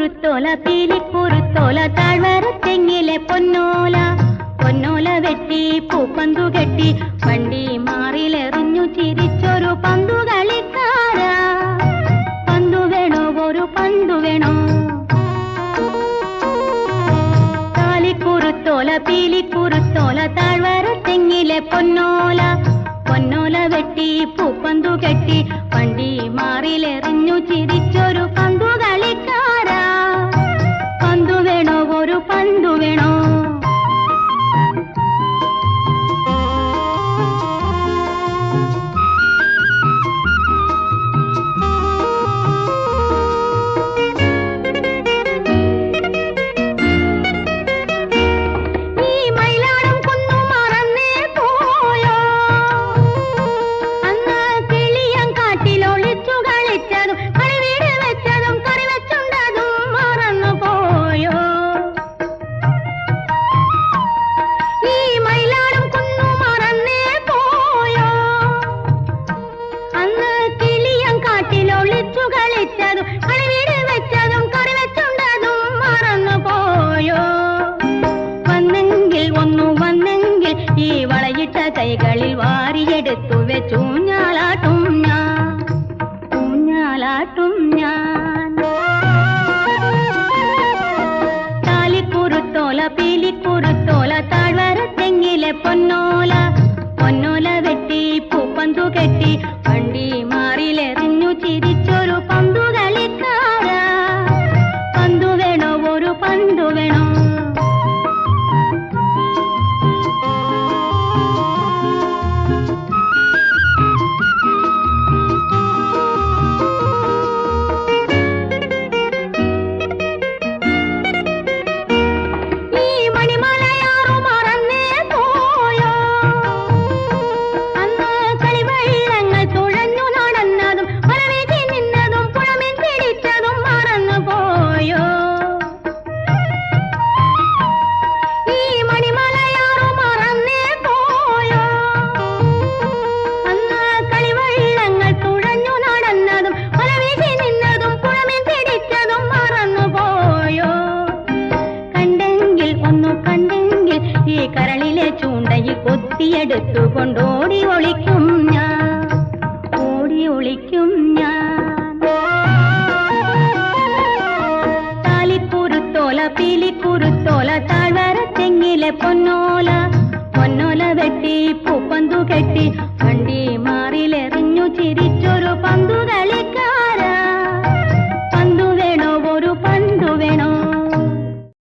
കുറുത്തോല പീലിക്കുറുത്തോല താഴ്വര തെങ്ങിലെ പൊന്നോല. പൊന്നോല വെട്ടി പൂപ്പന്തു കെട്ടി വണ്ടി മാറിലെറിഞ്ഞു ചിരിച്ചൊരു പന്തു കളിക്കാര പന്തു വേണോ ഒരു പന്തു വേണോ? താലിക്കുറുത്തോല പീലിക്കുറുത്തോല താഴ്വര തെങ്ങിലെ പൊന്നോല. പൊന്നോല വെട്ടി പൂപ്പന്തു കെട്ടി കൈകളിൽ വാരിയെടുത്തു വെച്ചൂഞ്ഞാലാട്ടും ഞാൻ. ഊഞ്ഞാലാട്ടും ഞാൻ. താലിക്കുറുത്തോല പീലിക്കുറുത്തോല താഴ്വര തെങ്ങിലെ പൊന്നോല. പൊന്നോല വെട്ടി പൂപ്പന്തു കെട്ടി വണ്ടി കരളിലെ ചൂണ്ടയിൽ കൊത്തിയെടുത്തു കൊണ്ടോടി ഒളിക്കും ഞാൻ. ഓടി ഒളിക്കും ഞാൻ. താലിക്കുറുത്തോല പീലിക്കുറുത്തോല താഴ്വര തെങ്ങിലെ പൊന്നോ